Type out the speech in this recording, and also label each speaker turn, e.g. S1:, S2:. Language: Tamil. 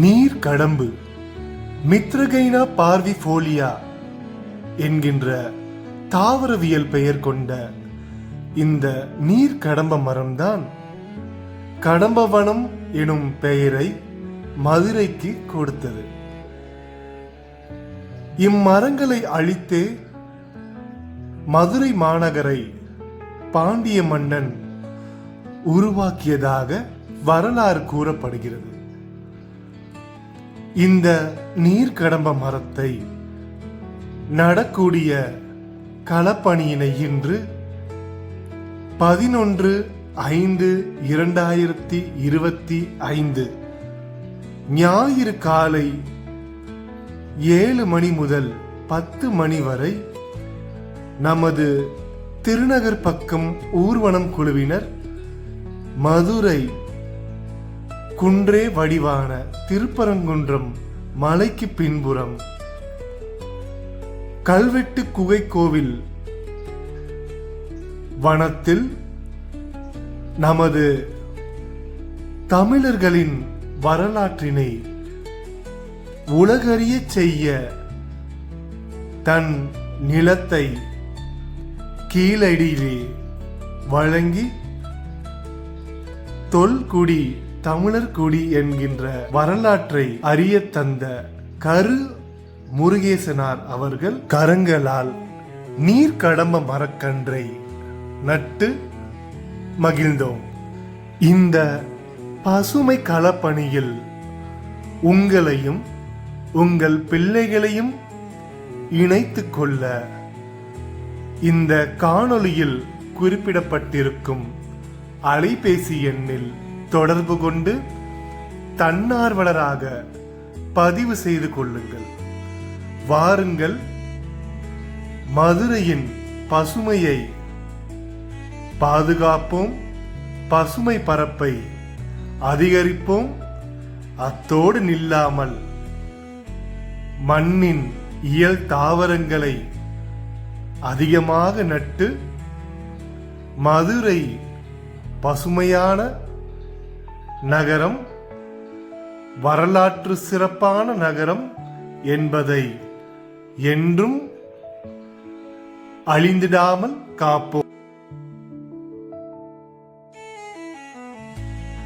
S1: நீர் கடம்பு மித்ரகைனா பார்விஃபோலியா என்கின்ற தாவரவியல் பெயர் கொண்ட இந்த நீர் கடம்ப மரம்தான் கடம்பவனம் எனும் பெயரை மதுரைக்கு கொடுத்தது. இம்மரங்களை அழித்தே மதுரை மாநகரை பாண்டிய மன்னன் உருவாக்கியதாக வரலாறு கூறப்படுகிறது. இந்த நீர்க்கடம்ப மரத்தை நடக்கூடிய களப்பணியினை இன்று பதினொன்று ஐந்து இரண்டாயிரத்தி இருபத்தி ஐந்து ஞாயிறு காலை ஏழு மணி முதல் பத்து மணி வரை நமது திருநகர் பக்கம் ஊர்வனம் குழுவினர் மதுரை குன்றே வடிவான திருப்பரங்குன்றம் மலைக்கு பின்புறம். கல்வெட்டு குகை கோவில் வனத்தில் நமது தமிழர்களின் வரலாற்றினை உலகறியச் செய்ய தன் நிலத்தை கீழடியிலே வழங்கி தொல்குடி தமிழர் குடி என்கின்ற வரலாற்றை அறிய தந்த கரு முருகேசனார் அவர்கள் கரங்களால் நீர்க்கடம்ப மரக்கன்றை நட்டு மகிழ்ந்தோம். இந்த பசுமை களப்பணியில் உங்களையும் உங்கள் பிள்ளைகளையும் இணைத்து கொள்ள இந்த காணொளியில் குறிப்பிடப்பட்டிருக்கும் அலைபேசி எண்ணில் தொடர்பு கொண்டு தன்னார்வலராக பதிவு செய்து கொள்ளுங்கள். வாருங்கள். மதுரையின் பசுமையை பாதுகாப்போம். பசுமை பரப்பை அதிகரிப்போம். அத்தோடு நில்லாமல் மண்ணின் இயல் தாவரங்களை அதிகமாக நட்டு மதுரை பசுமையான நகரம் வரலாற்று சிறப்பான நகரம் என்பதை என்றும் அழிந்திடாமல் காப்போம்.